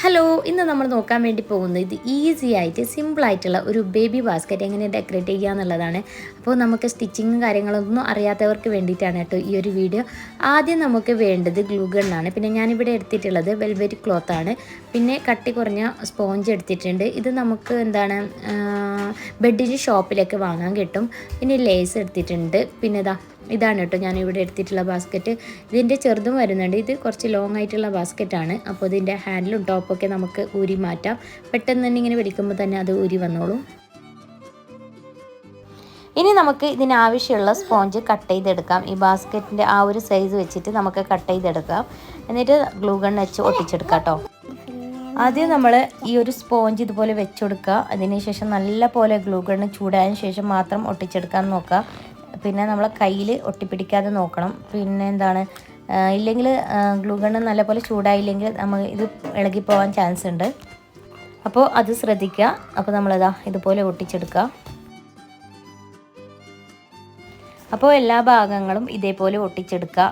Hello ഇന്ന് നമ്മൾ നോക്കാൻ വേണ്ടി പോകുന്നത് ഇത് ഈസി ആയിട്ട് സിമ്പിൾ ആയിട്ടുള്ള ഒരു ബേബി ബാസ്ക്കറ്റ് എങ്ങനെ ഡെക്കറേറ്റ് ചെയ്യുക എന്നുള്ളതാണ്. അപ്പോൾ നമുക്ക് സ്റ്റിച്ചിങ്ങും കാര്യങ്ങളൊന്നും അറിയാത്തവർക്ക് വേണ്ടിയിട്ടാണ് കേട്ടോ ഈ ഒരു വീഡിയോ ആദ്യം നമുക്ക് വേണ്ടത് ഗ്ലൂഗണ്ണാണ് പിന്നെ ഞാനിവിടെ എടുത്തിട്ടുള്ളത് വെൽവെറ്റ് ക്ലോത്ത് ആണ്. പിന്നെ കട്ടി കുറഞ്ഞ സ്പോഞ്ച് എടുത്തിട്ടുണ്ട്. ഇത് നമുക്ക് എന്താണ് ബെഡിന്റെ ഷോപ്പിലൊക്കെ വാങ്ങാൻ കിട്ടും. പിന്നെ ലേസ് എടുത്തിട്ടുണ്ട്. പിന്നെ ഇതാ ഇതാണ് കേട്ടോ ഞാൻ ഇവിടെ എടുത്തിട്ടുള്ള ബാസ്ക്കറ്റ്. ഇതിന്റെ ചെറുതും വരുന്നുണ്ട്. ഇത് കുറച്ച് ലോങ് ആയിട്ടുള്ള ബാസ്ക്കറ്റാണ്. അപ്പോൾ ഇതിന്റെ ഹാൻഡിലും ടോപ്പൊക്കെ നമുക്ക് ഊരി മാറ്റാം. പെട്ടെന്ന് തന്നെ ഇങ്ങനെ വലിക്കുമ്പോൾ തന്നെ അത് ഊരി വന്നോളും. ഇനി നമുക്ക് ഇതിനാവശ്യമുള്ള സ്പോഞ്ച് കട്ട് ചെയ്തെടുക്കാം. ഈ ബാസ്ക്കറ്റിന്റെ ആ ഒരു സൈസ് വെച്ചിട്ട് നമുക്ക് കട്ട് ചെയ്തെടുക്കാം. എന്നിട്ട് ഗ്ലൂ ഗൺ വെച്ച് ഒട്ടിച്ചെടുക്കാം കേട്ടോ. ആദ്യം നമ്മൾ ഈ ഒരു സ്പോഞ്ച് ഇതുപോലെ വെച്ചെടുക്കുക. അതിനുശേഷം നല്ല പോലെ ഗ്ലൂ ഗണ്ണ് ചൂടായതിനു ശേഷം മാത്രം ഒട്ടിച്ചെടുക്കാൻ നോക്കുക. പിന്നെ നമ്മൾ കയ്യിൽ ഒട്ടിപ്പിടിക്കാതെ നോക്കണം. പിന്നെ എന്താണ് ഇല്ലെങ്കിൽ ഗ്ലൂ ഗണ്ണ് നല്ലപോലെ ചൂടായില്ലെങ്കിൽ നമ്മൾ ഇത് ഇളകിപ്പോവാൻ ചാൻസ് ഉണ്ട്. അപ്പോൾ അത് ശ്രദ്ധിക്കുക അപ്പോൾ നമ്മളിതാ ഇതുപോലെ ഒട്ടിച്ചെടുക്കുക അപ്പോൾ എല്ലാ ഭാഗങ്ങളും ഇതേപോലെ ഒട്ടിച്ചെടുക്കുക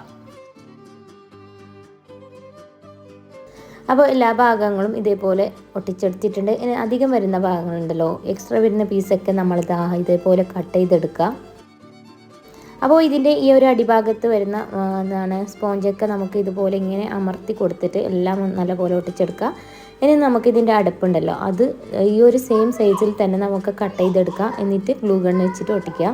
അപ്പോൾ എല്ലാ ഭാഗങ്ങളും ഇതേപോലെ ഒട്ടിച്ചെടുത്തിട്ടുണ്ട്. ഇനി അധികം വരുന്ന ഭാഗങ്ങളുണ്ടല്ലോ. എക്സ്ട്രാ വരുന്ന പീസൊക്കെ നമ്മളിതാ ഇതേപോലെ കട്ട് ചെയ്തെടുക്കുക അപ്പോൾ ഇതിന്റെ ഈ ഒരു അടിഭാഗത്ത് വരുന്ന എന്താണ് സ്പോഞ്ചൊക്കെ നമുക്ക് ഇതുപോലെ ഇങ്ങനെ അമർത്തി കൊടുത്തിട്ട് എല്ലാം നല്ലപോലെ ഒട്ടിച്ചെടുക്കുക. ഇനി നമുക്ക് ഇതിന്റെ അടുപ്പുണ്ടല്ലോ. അത് ഈ ഒരു സെയിം സൈസിൽ തന്നെ നമുക്ക് കട്ട് ചെയ്തെടുക്കാം. എന്നിട്ട് ഗ്ലൂ ഗണ്ണ് വെച്ചിട്ട് ഒട്ടിക്കുക.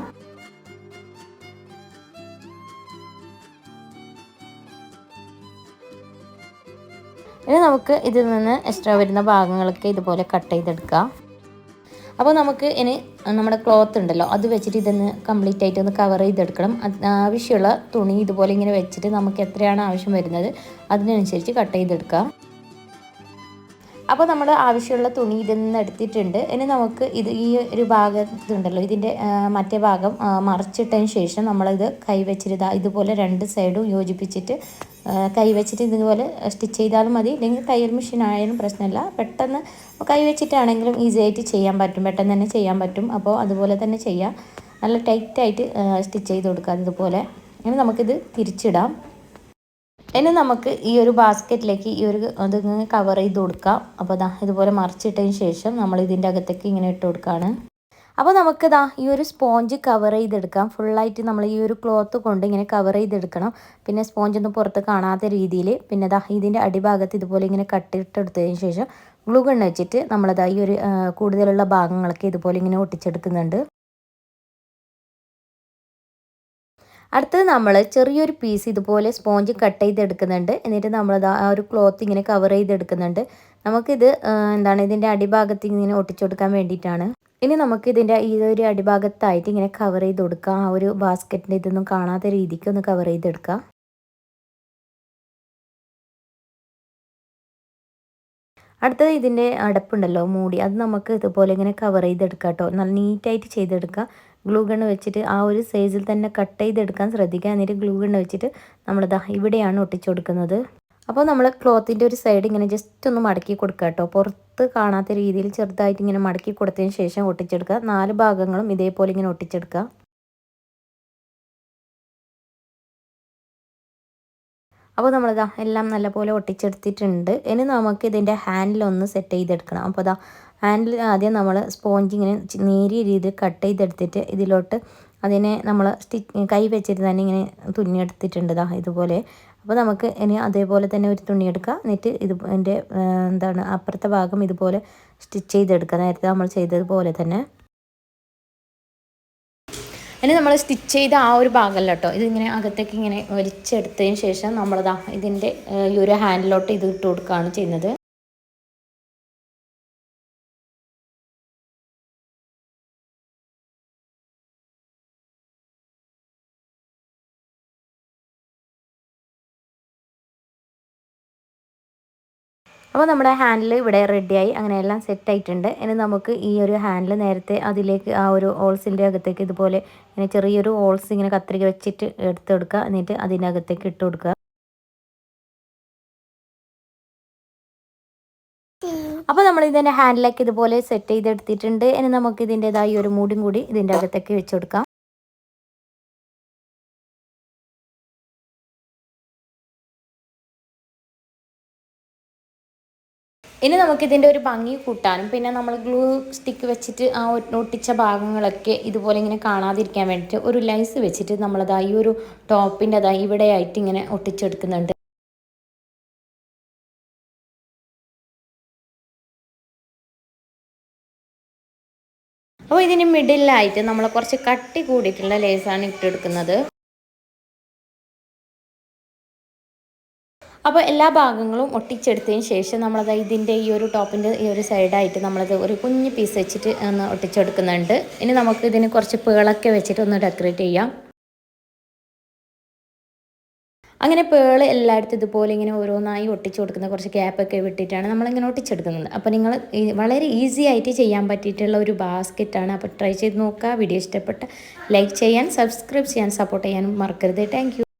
ഇനി നമുക്ക് ഇതിൽ നിന്ന് എക്സ്ട്രാ വരുന്ന ഭാഗങ്ങളൊക്കെ ഇതുപോലെ കട്ട് ചെയ്തെടുക്കാം. അപ്പോൾ നമുക്ക് ഇനി നമ്മുടെ ക്ലോത്ത് ഉണ്ടല്ലോ അത് വെച്ചിട്ട് ഇതൊന്ന് കംപ്ലീറ്റ് ആയിട്ട് ഒന്ന് കവർ ചെയ്തെടുക്കണം. ആവശ്യമുള്ള തുണി ഇതുപോലെ ഇങ്ങനെ വെച്ചിട്ട് നമുക്ക് എത്രയാണ് ആവശ്യം വരുന്നത് അതിനനുസരിച്ച് കട്ട് ചെയ്തെടുക്കാം. അപ്പോൾ നമ്മൾ ആവശ്യമുള്ള തുണി ഇതിൽ നിന്ന് എടുത്തിട്ടുണ്ട്. ഇനി നമുക്ക് ഇത് ഈ ഒരു ഭാഗത്തുണ്ടല്ലോ ഇതിന്റെ മറ്റേ ഭാഗം മറിച്ചിട്ടതിന് ശേഷം നമ്മളിത് കൈവച്ചിരുതാ ഇതുപോലെ രണ്ട് സൈഡും യോജിപ്പിച്ചിട്ട് കൈവച്ചിട്ട് ഇതുപോലെ സ്റ്റിച്ച് ചെയ്താലും മതി. ഇല്ലെങ്കിൽ തയ്യൽ മെഷീൻ ആയാലും പ്രശ്നമില്ല. പെട്ടെന്ന് കൈവച്ചിട്ടാണെങ്കിലും ഈസി ആയിട്ട് ചെയ്യാൻ പറ്റും. പെട്ടെന്ന് തന്നെ ചെയ്യാൻ പറ്റും. അപ്പോൾ അതുപോലെ തന്നെ ചെയ്യാം. നല്ല ടൈറ്റായിട്ട് സ്റ്റിച്ച് ചെയ്ത് കൊടുക്കുക ഇതുപോലെ. ഇനി നമുക്കിത് തിരിച്ചിടാം. ഇനി നമുക്ക് ഈ ഒരു ബാസ്ക്കറ്റിലേക്ക് ഈ ഒരു അതിങ്ങനെ കവർ ചെയ്ത് കൊടുക്കാം. അപ്പോൾ ദാ ഇതുപോലെ മറിച്ചിട്ടതിന് ശേഷം നമ്മൾ ഇതിന്റെ അകത്തേക്ക് ഇങ്ങനെ ഇട്ട് കൊടുക്കുകയാണ് അപ്പോൾ നമുക്കിതാ ഈ ഒരു സ്പോഞ്ച് കവർ ചെയ്തെടുക്കാം. ഫുള്ളായിട്ട് നമ്മൾ ഈ ഒരു ക്ലോത്ത് കൊണ്ട് ഇങ്ങനെ കവർ ചെയ്തെടുക്കണം. പിന്നെ സ്പോഞ്ച് ഒന്നും പുറത്ത് കാണാത്ത രീതിയിൽ പിന്നെ ഇതാ ഇതിന്റെ അടിഭാഗത്ത് ഇതുപോലെ ഇങ്ങനെ കട്ടിട്ടെടുത്തതിന് ശേഷം ഗ്ലൂ ഗണ്ണ് വെച്ചിട്ട് നമ്മളതാ ഈ ഒരു കൂടുതലുള്ള ഭാഗങ്ങളൊക്കെ ഇതുപോലെ ഇങ്ങനെ ഒട്ടിച്ചെടുക്കുന്നുണ്ട്. അടുത്തത് നമ്മൾ ചെറിയൊരു പീസ് ഇതുപോലെ സ്പോഞ്ച് കട്ട് ചെയ്തെടുക്കുന്നുണ്ട്. എന്നിട്ട് നമ്മൾ ആ ഒരു ക്ലോത്ത് ഇങ്ങനെ കവർ ചെയ്തെടുക്കുന്നുണ്ട്. നമുക്കിത് എന്താണ് ഇതിന്റെ അടിഭാഗത്ത് ഇങ്ങനെ ഒട്ടിച്ചു കൊടുക്കാൻ വേണ്ടിയിട്ടാണ്. ഇനി നമുക്ക് ഇതിന്റെ ഈ ഒരു അടിഭാഗത്തായിട്ട് ഇങ്ങനെ കവർ ചെയ്ത് കൊടുക്കാം. ആ ഒരു ബാസ്ക്കറ്റിന്റെ ഇതൊന്നും കാണാത്ത രീതിക്ക് ഒന്ന് കവർ ചെയ്തെടുക്കാം അടുത്തത് ഇതിന്റെ അടപ്പുണ്ടല്ലോ മൂടി. അത് നമുക്ക് ഇതുപോലെ ഇങ്ങനെ കവർ ചെയ്തെടുക്കാം കേട്ടോ. നല്ല നീറ്റായിട്ട് ചെയ്തെടുക്കുക ഗ്ലൂ ഗണ്ണ് വെച്ചിട്ട് ആ ഒരു സൈസിൽ തന്നെ കട്ട് ചെയ്തെടുക്കാൻ ശ്രദ്ധിക്കുക. എന്നിട്ട് ഗ്ലൂ ഗണ്ണ് വെച്ചിട്ട് നമ്മളിതാ ഇവിടെയാണ് ഒട്ടിച്ചു കൊടുക്കുന്നത്. അപ്പോൾ നമ്മൾ ക്ലോത്തിന്റെ ഒരു സൈഡ് ഇങ്ങനെ ജസ്റ്റ് ഒന്ന് മടക്കി കൊടുക്കുക കേട്ടോ പുറത്ത് കാണാത്ത രീതിയിൽ ചെറുതായിട്ട് ഇങ്ങനെ മടക്കി കൊടുത്തതിന് ശേഷം ഒട്ടിച്ചെടുക്കുക. നാല് ഭാഗങ്ങളും ഇതേപോലെ ഇങ്ങനെ ഒട്ടിച്ചെടുക്കുക. അപ്പോൾ നമ്മളിതാ എല്ലാം നല്ലപോലെ ഒട്ടിച്ചെടുത്തിട്ടുണ്ട്. ഇനി നമുക്ക് ഇതിന്റെ ഹാൻഡിലൊന്ന് സെറ്റ് ചെയ്തെടുക്കണം. അപ്പോൾ അതാ ഹാൻഡിൽ ആദ്യം നമ്മൾ സ്പോഞ്ചിങ്ങനെ നേരിയ രീതിയിൽ കട്ട് ചെയ്തെടുത്തിട്ട് ഇതിലോട്ട് അതിനെ നമ്മൾ സ്റ്റിച്ച് കൈ വെച്ചിട്ട് തന്നെ ഇങ്ങനെ തുന്നിയെടുത്തിട്ടുണ്ട് ഇതാ ഇതുപോലെ. അപ്പോൾ നമുക്ക് ഇനി അതേപോലെ തന്നെ ഒരു തുണി എടുക്കുക എന്നിട്ട് ഇത് എന്റെ എന്താണ് അപ്പുറത്തെ ഭാഗം ഇതുപോലെ സ്റ്റിച്ച് ചെയ്തെടുക്കുക നേരത്തെ നമ്മൾ ചെയ്തതുപോലെ തന്നെ. ഇനി നമ്മൾ സ്റ്റിച്ച് ചെയ്ത ആ ഒരു ഭാഗമല്ല കേട്ടോ. ഇതിങ്ങനെ അകത്തേക്ക് ഇങ്ങനെ വലിച്ചെടുത്തതിന് ശേഷം നമ്മളിതാ ഇതിന്റെ ഈ ഒരു ഹാൻഡിലോട്ട് ഇത് ഇട്ട് കൊടുക്കുകയാണ് ചെയ്യുന്നത്. അപ്പോൾ നമ്മുടെ ഹാൻഡിൽ ഇവിടെ റെഡിയായി അങ്ങനെ എല്ലാം സെറ്റ് ആയിട്ടുണ്ട്. ഇനി നമുക്ക് ഈ ഒരു ഹാൻഡിൽ നേരത്തെ അതിലേക്ക് ആ ഒരു ഹോൾസിന്റെ അകത്തേക്ക് ഇതുപോലെ ഇങ്ങനെ ചെറിയൊരു ഹോൾസ് ഇങ്ങനെ കത്രിക വെച്ചിട്ട് എടുത്തെടുക്കുക. എന്നിട്ട് അതിന്റെ അകത്തേക്ക് ഇട്ട് കൊടുക്കുക. അപ്പോൾ നമ്മൾ ഇതിന്റെ ഹാൻഡിലേക്ക് ഇതുപോലെ സെറ്റ് ചെയ്തെടുത്തിട്ടുണ്ട്. ഇനി നമുക്ക് ഇതിന്റെതായി ഒരു മൂടും കൂടി ഇതിന്റെ അകത്തേക്ക് വെച്ച് കൊടുക്കാം. ഇനി നമുക്കിതിന്റെ ഒരു ഭംഗി കൂട്ടാനും. പിന്നെ നമ്മൾ ഗ്ലൂ സ്റ്റിക്ക് വെച്ചിട്ട് ആ ഒട്ടിച്ച ഭാഗങ്ങളൊക്കെ ഇതുപോലെ ഇങ്ങനെ കാണാതിരിക്കാൻ വേണ്ടിയിട്ട് ഒരു ലൈസ് വെച്ചിട്ട് നമ്മളത് ഈ ഒരു ടോപ്പിന്റെ അതാ ഇവിടെയായിട്ട് ഇങ്ങനെ ഒട്ടിച്ചെടുക്കുന്നുണ്ട്. അപ്പോൾ ഇതിന് മിഡിലായിട്ട് നമ്മൾ കുറച്ച് കട്ടി കൂടിയിട്ടുള്ള ലേസാണ് ഇട്ടെടുക്കുന്നത്. അപ്പോൾ എല്ലാ ഭാഗങ്ങളും ഒട്ടിച്ചെടുത്തതിന് ശേഷം നമ്മളത് ഇതിന്റെ ഈ ഒരു ടോപ്പിന്റെ ഈ ഒരു സൈഡായിട്ട് നമ്മളത് ഒരു കുഞ്ഞ് പീസ് വെച്ചിട്ട് ഒന്ന് ഒട്ടിച്ചെടുക്കുന്നുണ്ട്. ഇനി നമുക്ക് ഇതിന് കുറച്ച് പേളൊക്കെ വെച്ചിട്ട് ഒന്ന് ഡെക്കറേറ്റ് ചെയ്യാം. അങ്ങനെ പേൾ എല്ലായിടത്തും ഇതുപോലെ ഇങ്ങനെ ഓരോന്നായി ഒട്ടിച്ചു കൊടുക്കുന്ന കുറച്ച് ഗ്യാപ്പൊക്കെ വിട്ടിട്ടാണ് നമ്മളിങ്ങനെ ഒട്ടിച്ചെടുക്കുന്നത്. അപ്പോൾ നിങ്ങൾ വളരെ ഈസി ആയിട്ട് ചെയ്യാൻ പറ്റിയിട്ടുള്ള ഒരു ബാസ്ക്കറ്റാണ് അപ്പോൾ ട്രൈ ചെയ്ത് നോക്കുക വീഡിയോ ഇഷ്ടപ്പെട്ട ലൈക്ക് ചെയ്യാൻ സബ്സ്ക്രൈബ് ചെയ്യാൻ സപ്പോർട്ട് ചെയ്യാനും മറക്കരുത്. താങ്ക്